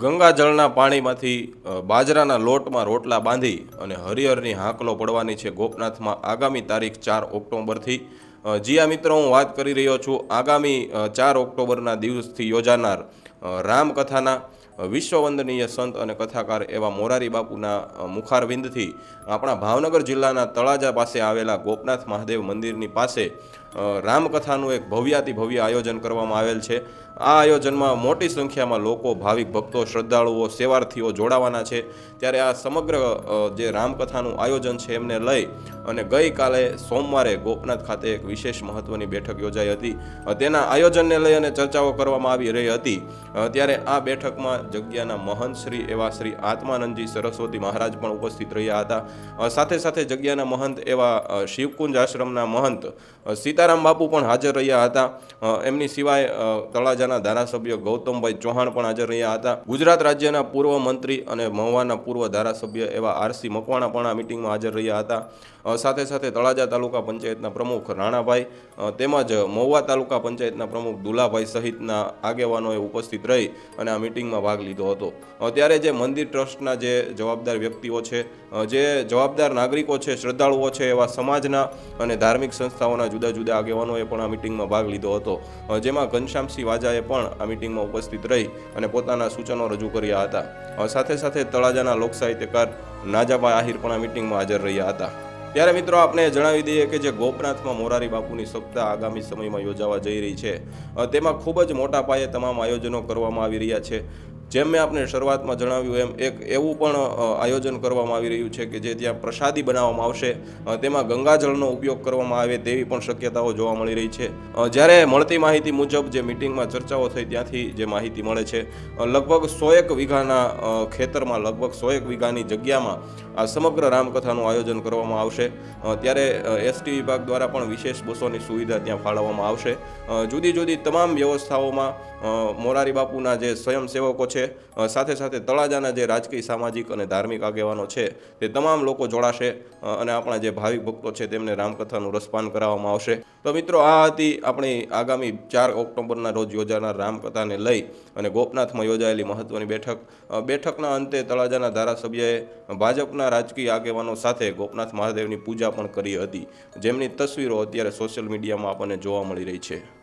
ગંગાજળના પાણીમાંથી બાજરાના લોટમાં રોટલા બાંધી અને હરિહરની હાંકલો પડવાની છે ગોપનાથમાં આગામી તારીખ ચાર ઓક્ટોબરથી. જીયા મિત્રો, હું વાત કરી રહ્યો છું આગામી ચાર ઓક્ટોબરના દિવસથી યોજાનાર રામકથાના વિશ્વવંદનીય સંત અને કથાકાર એવા મોરારી બાપુના મુખારવિંદથી આપણા ભાવનગર જિલ્લાના તળાજા પાસે આવેલા ગોપનાથ મહાદેવ મંદિરની પાસે રામકથાનું એક ભવ્યાતિ ભવ્ય આયોજન કરવામાં આવેલ છે. આ આયોજનમાં મોટી સંખ્યામાં લોકો ભાવિક ભક્તો શ્રદ્ધાળુઓ સેવાર્થીઓ જોડાવાના છે. ત્યારે આ સમગ્ર જે રામકથાનું આયોજન છે એમને લઈ અને ગઈકાલે સોમવારે ગોપનાથ ખાતે એક વિશેષ મહત્વની બેઠક યોજાઈ હતી. તેના આયોજનને લઈ અને ચર્ચાઓ કરવામાં આવી રહી હતી. ત્યારે આ બેઠકમાં જગ્યાના મહંત શ્રી એવા શ્રી આત્માનંદજી સરસ્વતી મહારાજ પણ ઉપસ્થિત રહ્યા હતા. સાથે સાથે જગ્યાના મહંત એવા શિવકુંજ આશ્રમના મહંત અ, સીતારામ બાપુ પણ હાજર રહ્યા હતા. એમની સિવાય તળાજાના ધારાસભ્ય ગૌતમભાઈ ચૌહાણ પણ હાજર રહ્યા હતા. ગુજરાત રાજ્યના પૂર્વ મંત્રી અને મહુવાના પૂર્વ ધારાસભ્ય એવા આરસી મકવાણા પણ આ મિટિંગમાં હાજર રહ્યા હતા. સાથે સાથે તળાજા તાલુકા પંચાયતના પ્રમુખ રાણાભાઈ તેમજ મહુવા તાલુકા પંચાયતના પ્રમુખ દુલાભાઈ સહિતના આગેવાનોએ ઉપસ્થિત રહી અને આ મિટિંગમાં ભાગ લીધો હતો. ત્યારે જે મંદિર ટ્રસ્ટના જે જવાબદાર વ્યક્તિઓ છે જે જવાબદાર નાગરિકો છે, શ્રદ્ધાળુઓ છે એવા સમાજના અને ધાર્મિક સંસ્થાઓના જુદા જુદા આગેવાનોએ પણ આ મિટિંગમાં ભાગ લીધો હતો. જેમાં ઘનશ્યામસિંહ વાજાએ પણ આ મિટિંગમાં ઉપસ્થિત રહી અને પોતાના સૂચનો રજૂ કર્યા હતા. સાથે સાથે તળાજાના લોકસાહિત્યકાર નાજાભાઈ આહિર પણ આ મિટિંગમાં હાજર રહ્યા હતા. ત્યારે મિત્રો આપણે જણાવી દઈએ કે જે ગોપનાથમાં મોરારી બાપુની સપ્તાહ આગામી સમયમાં યોજાવા જઈ રહી છે. તેમાં ખૂબ જ મોટા પાયે તમામ આયોજનો કરવામાં આવી રહ્યા છે. જેમ મેં આપને શરૂઆતમાં જણાવ્યું એમ, એક એવું પણ આયોજન કરવામાં આવી રહ્યું છે કે જે ત્યાં પ્રસાદી બનાવવામાં આવશે. તેમાં ગંગાજળનો ઉપયોગ કરવામાં આવે તેવી પણ શક્યતાઓ જોવા મળી રહી છે. જ્યારે મળતી માહિતી મુજબ જે મિટિંગમાં ચર્ચાઓ થઈ ત્યાંથી જે માહિતી મળે છે. લગભગ સોએક વીઘાના ખેતરમાં, લગભગ સોએક વીઘાની જગ્યામાં આ સમગ્ર રામકથાનું આયોજન કરવામાં આવશે. અ, ત્યારે એસટી વિભાગ દ્વારા પણ વિશેષ બસોની સુવિધા ત્યાં ફાળવવામાં આવશે. જુદી જુદી તમામ વ્યવસ્થાઓમાં મોરારી બાપુના જે સ્વયંસેવકો છે સાથે સાથે તળાજાના જે રાજકીય સામાજિક અને ધાર્મિક આગેવાનો છે તે તમામ લોકો જોડાશે અને આપણા જે ભાવિક ભક્તો છે તેમને રામકથાનું રસપાન કરાવવામાં આવશે. તો મિત્રો આ હતી આપણી આગામી ચાર ઓક્ટોબરના રોજ યોજાનાર રામકથાને લઈ અને ગોપનાથમાં યોજાયેલી મહત્વની બેઠક. બેઠકના અંતે તળાજાના ધારાસભ્યએ ભાજપના રાજકીય આગેવાનો સાથે ગોપનાથ મહાદેવની પૂજા પણ કરી હતી. જેમની તસવીરો અત્યારે સોશિયલ મીડિયામાં આપણને જોવા મળી રહી છે.